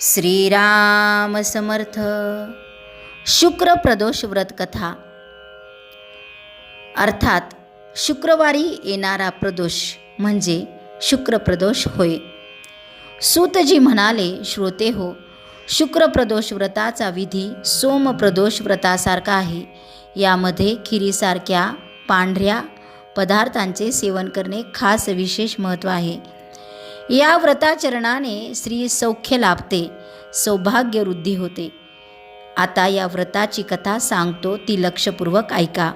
श्रीराम समर्थ. शुक्र प्रदोष व्रत कथा. अर्थात शुक्रवारी येणारा प्रदोष म्हणजे शुक्र प्रदोष होय. सूतजी म्हणाले श्रोते हो शुक्र प्रदोष व्रताचा विधी सोम प्रदोष व्रतासारखा आहे. यामध्ये खिरीसारख्या पांढऱ्या पदार्थांचे सेवन करणे खास विशेष महत्त्व आहे. या व्रताचरणाने स्त्री सौख्य लाभते सौभाग्य वृद्धी होते. आता या व्रताची कथा सांगतो ती लक्षपूर्वक ऐका.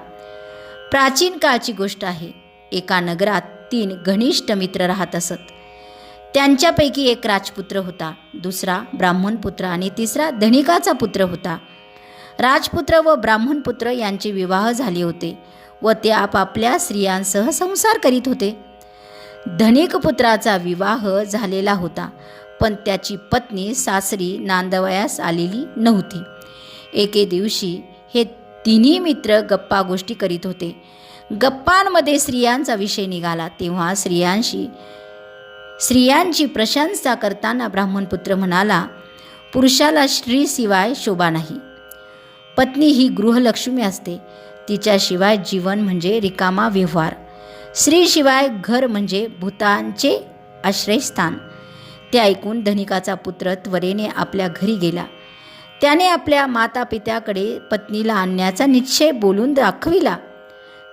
प्राचीन काळची गोष्ट आहे एका नगरात तीन घनिष्ठ मित्र राहत असत. त्यांच्यापैकी एक राजपुत्र होता दुसरा ब्राह्मणपुत्र आणि तिसरा धनिकाचा पुत्र होता. राजपुत्र व ब्राह्मणपुत्र यांचे विवाह झाले होते व ते आपापल्या स्त्रियांसह संसार करीत होते. धनिक पुत्राचा विवाह झालेला होता पण त्याची पत्नी सासरी नांदवयास आलेली नव्हती. एके दिवशी हे तिन्ही मित्र गप्पा गोष्टी करीत होते. गप्पांमध्ये स्त्रियांचा विषय निघाला तेव्हा स्त्रियांशी स्त्रियांची प्रशंसा करताना ब्राह्मणपुत्र म्हणाला पुरुषाला स्त्रीशिवाय शोभा नाही. पत्नी ही गृहलक्ष्मी असते. तिच्याशिवाय जीवन म्हणजे रिकामा व्यवहार. श्रीशिवाय घर म्हणजे भूतांचे आश्रयस्थान. ते ऐकून धनिकाचा पुत्र त्वरेने आपल्या घरी गेला. त्याने आपल्या मातापित्याकडे पत्नीला आणण्याचा निश्चय बोलून दाखविला.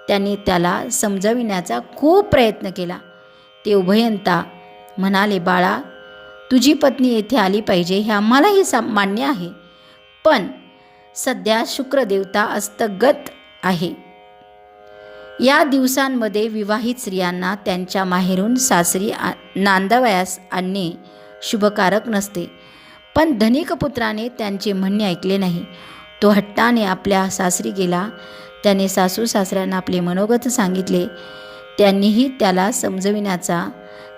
त्याने त्याला समजविण्याचा खूप प्रयत्न केला. ते उभयंता म्हणाले बाळा तुझी पत्नी येथे आली पाहिजे हे आम्हालाही सा मान्य आहे. पण सध्या शुक्रदेवता अस्तगत आहे. या दिवसांमध्ये विवाहित स्त्रियांना त्यांच्या माहेरून सासरी आ नांदावयास आणणे शुभकारक नसते. पण धनिक पुत्राने त्यांचे म्हणणे ऐकले नाही. तो हट्टाने आपल्या सासरी गेला. त्याने सासू सासऱ्यांना आपले मनोगत सांगितले. त्यांनीही त्याला समजविण्याचा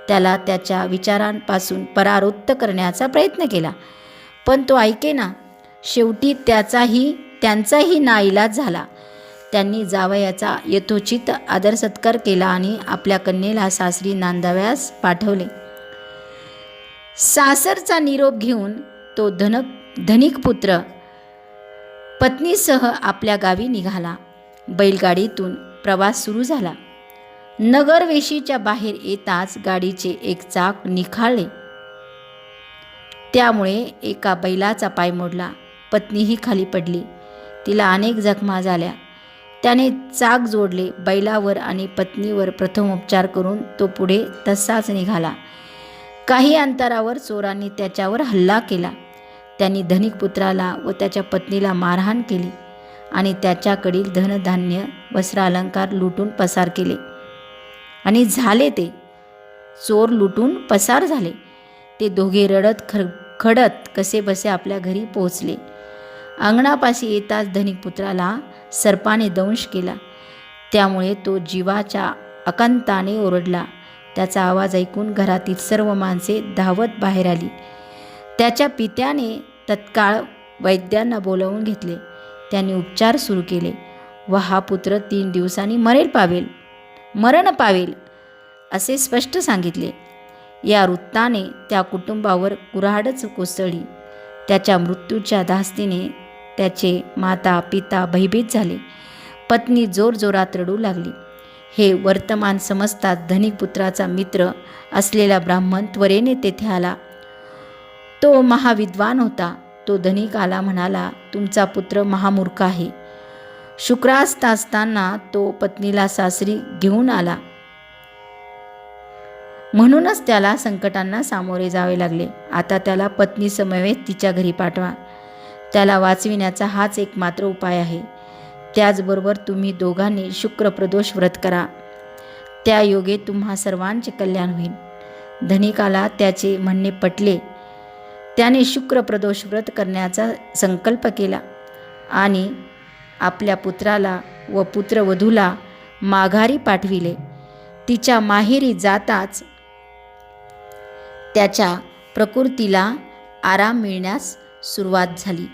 त्याला त्याच्या विचारांपासून परावृत्त करण्याचा प्रयत्न केला. पण तो ऐकेना शेवटी त्याचाही त्यांचाही नाईलाज झाला. त्यांनी जावयाचा यथोचित आदर सत्कार केला आणि आपल्या कन्येला सासरी नांदाव्यास पाठवले. सासरचा निरोप घेऊन तो धनक धनिक पुत्र पत्नीसह आपल्या गावी निघाला. बैलगाडीतून प्रवास सुरू झाला. नगरवेशीच्या बाहेर येताच गाडीचे एक चाक निखाळले. त्यामुळे एका बैलाचा पाय मोडला. पत्नीही खाली पडली. तिला अनेक जखमा झाल्या. त्याने चाक जोडले बैलावर आणि पत्नीवर प्रथमोपचार करून तो पुढे तसाच निघाला. काही अंतरावर चोरांनी त्याच्यावर हल्ला केला. त्यांनी धनिक पुत्राला व त्याच्या पत्नीला मारहाण केली आणि त्याच्याकडील धनधान्य वस्त्रालंकार लुटून पसार केले. आणि झाले ते. चोर लुटून पसार झाले. ते दोघे रडत खर खडत कसे बसे आपल्या घरी पोहोचले. अंगणापाशी येताच धनिक पुत्राला सर्पाने दंश केला. त्यामुळे तो जीवाच्या अकांताने ओरडला. त्याचा आवाज ऐकून घरातील सर्व माणसे धावत बाहेर आली. त्याच्या पित्याने तत्काळ वैद्यांना बोलावून घेतले. त्यांनी उपचार सुरू केले. व हा पुत्र तीन दिवसांनी मरेल पावेल. मरण पावेल असे स्पष्ट सांगितले. या वृत्ताने त्या कुटुंबावर कुऱ्हाडच कोसळली. त्याच्या मृत्यूच्या धास्तीने त्याचे माता पिता भयभीत झाले. पत्नी जोरजोरात रडू लागली. हे वर्तमान समजतात धनिक पुत्राचा मित्र असलेला ब्राह्मण त्वरेने तेथे आला. तो महाविद्वान होता. तो धनिक आला म्हणाला तुमचा पुत्र महामूर्ख आहे. शुक्रास्त असताना तो पत्नीला सासरी घेऊन आला. म्हणूनच त्याला संकटांना सामोरे जावे लागले. आता त्याला पत्नी समवेत तिच्या घरी पाठवा. त्याला वाचविण्याचा हाच एकमात्र उपाय आहे. त्याचबरोबर तुम्ही दोघांनी शुक्रप्रदोष व्रत करा. त्या योगे तुम्हा सर्वांचे कल्याण होईल. धनिकाला त्याचे म्हणणे पटले. त्याने शुक्रप्रदोष व्रत करण्याचा संकल्प केला आणि आपल्या पुत्राला व पुत्रवधूला माघारी पाठविले. तिच्या माहेरी जाताच त्याच्या प्रकृतीला आराम मिळण्यास सुरुवात झाली.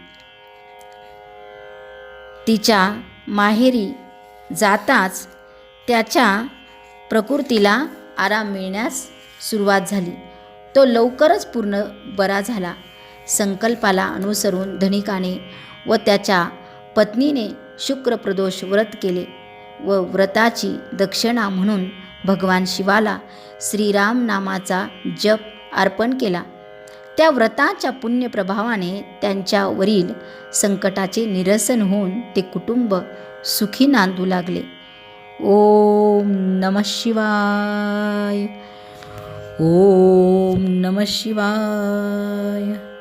तिच्या माहेरी जाताच त्याच्या प्रकृतीला आराम मिळण्यास सुरुवात झाली. तो लवकरच पूर्ण बरा झाला. संकल्पाला अनुसरून धनिकाने व त्याच्या पत्नीने शुक्रप्रदोष व्रत केले व व्रताची दक्षिणा म्हणून भगवान शिवाला श्रीराम नामाचा जप अर्पण केला. त्या व्रताच्या पुण्यप्रभावाने त्यांच्यावरील संकटाचे निरसन होऊन ते कुटुंब सुखी नांदू लागले. ओम नम शिवाय. ओम नम शिवाय.